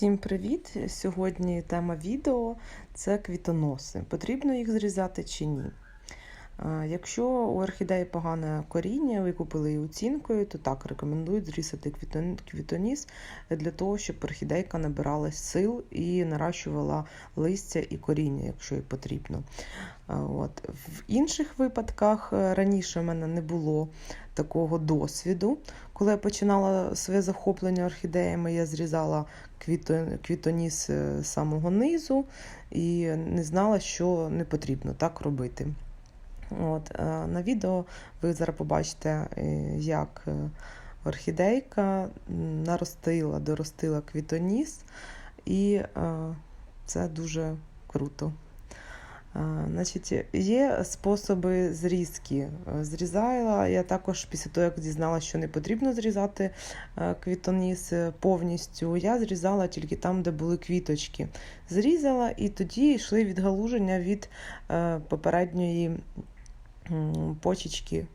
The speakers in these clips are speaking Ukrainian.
Всім привіт! Сьогодні тема відео це квітоноси. Потрібно їх зрізати чи ні? Якщо у орхідеї погане коріння, ви купили її оцінкою, то так рекомендують зрізати квітоніс для того, щоб орхідейка набиралась сил і наращувала листя і коріння, якщо їй потрібно. От. В інших випадках е, раніше в мене не було такого досвіду. Коли я починала своє захоплення орхідеями, я зрізала квітоніс е, з самого низу і не знала, що не потрібно так робити. От, е, на відео ви зараз побачите, е, як е, орхідейка наростила, доростила квітоніс, і це дуже круто. Значить, є способи зрізки. Зрізала я також після того, як дізналася, що не потрібно зрізати квітоніс повністю. Я зрізала тільки там, де були квіточки. Зрізала, і тоді йшли відгалуження від попередньої почечки,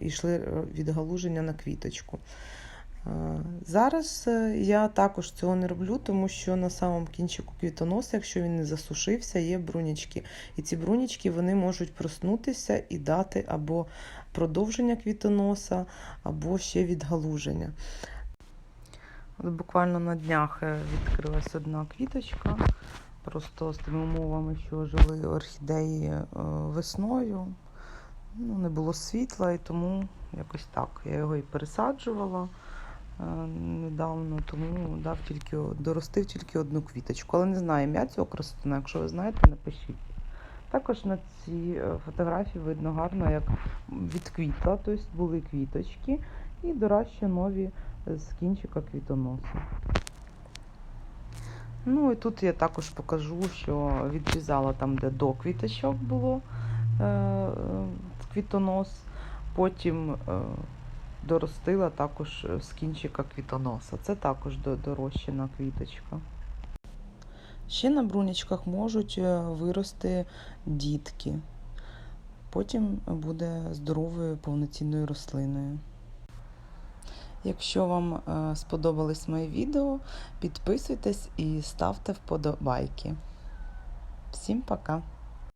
йшли е, відгалуження на квіточку. Е, Зараз е, я також цього не роблю, тому що на самому кінчику квітоноса, якщо він не засушився, є брунічки. І ці брунічки вони можуть проснутися і дати або продовження квітоноса, або ще відгалуження. От буквально на днях відкрилась одна квіточка, просто з тими умовами, що жили орхідеї весною. Ну, не було світла, і тому якось так. Я його і пересаджувала е, недавно, тому дав тільки, доростив тільки одну квіточку. Але не знаю ім'я цього красотина. Якщо ви знаєте, напишіть. Також на цій е, фотографії видно гарно, як відквітла, тобто були квіточки, і дораща нові з кінчика квітоноса. Ну і тут я також покажу, що відрізала там, де до квіточок було е, е, квітонос, потім е, доростила також з кінчика квітоноса. Це також до- дорощена квіточка. Ще на брунічках можуть е, вирости дітки. Потім буде здоровою повноцінною рослиною. Якщо вам е, сподобались мої відео, підписуйтесь і ставте вподобайки. Всім пока!